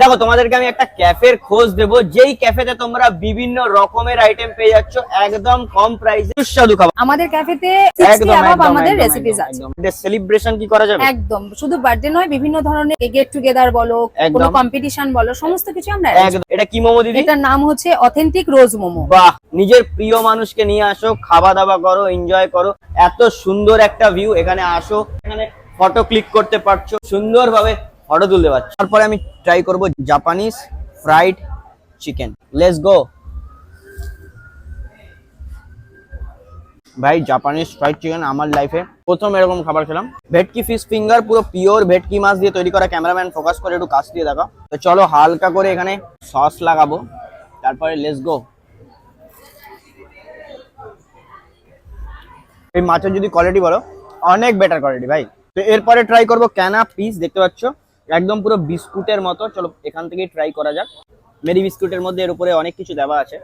দেখো তোমাদেরকে আমি একটা ক্যাফের খোঁজ দেবো। যেই ক্যাফেতে তোমরা বিভিন্ন রকমের আইটেম পেয়ে যাচ্ছ একদম কম প্রাইসে সুস্বাদু খাবার। আমাদের ক্যাফেতে আমাদের রেসিপিস আছে। সেলিব্রেশন কি করা যাবে? একদম শুধু বার্থডে নয় বিভিন্ন ধরনের গেট টুগেদার বলো কোনো কম্পিটিশন বলো সমস্ত কিছু আমরা এটা কি মোমো দিদি? এটার নাম হচ্ছে অথেন্টিক রোজ মোমো। বাহ নিজের প্রিয় মানুষকে নিয়ে আসো খাওয়া দাওয়া করো এনজয় করো। এত সুন্দর একটা ভিউ এখানে আসো এখানে ফটো ক্লিক করতে পারছ। সুন্দরভাবে ফটো তুলতে পারছ। তারপরে আমি ট্রাই করব Japanese fried chicken let's go ভাই জাপানিজ ফ্রাইড চিকেন আমার লাইফে প্রথম এরকম খাবার খেলাম। ভেটকি ফিশ ফিঙ্গার পুরো পিওর ভেটকি মাছ দিয়ে তৈরি করা ক্যামেরাম্যান ফোকাস করে একটু কাছ দিয়ে দেখো তো চলো হালকা করে এখানে সস লাগাবো। তারপরে লেস গো এই মাছের যদি কোয়ালিটি বলো, অনেক বেটার কোয়ালিটি ভাই। তো এরপরে ট্রাই করব ক্যানা পিস দেখতে পাচ্ছ? একদম পুরো বিস্কুটের মতো। চলো এখান থেকেই ট্রাই করা যাক। মেরি বিস্কুটের মধ্যে এর উপরে অনেক কিছু দেওয়া আছে।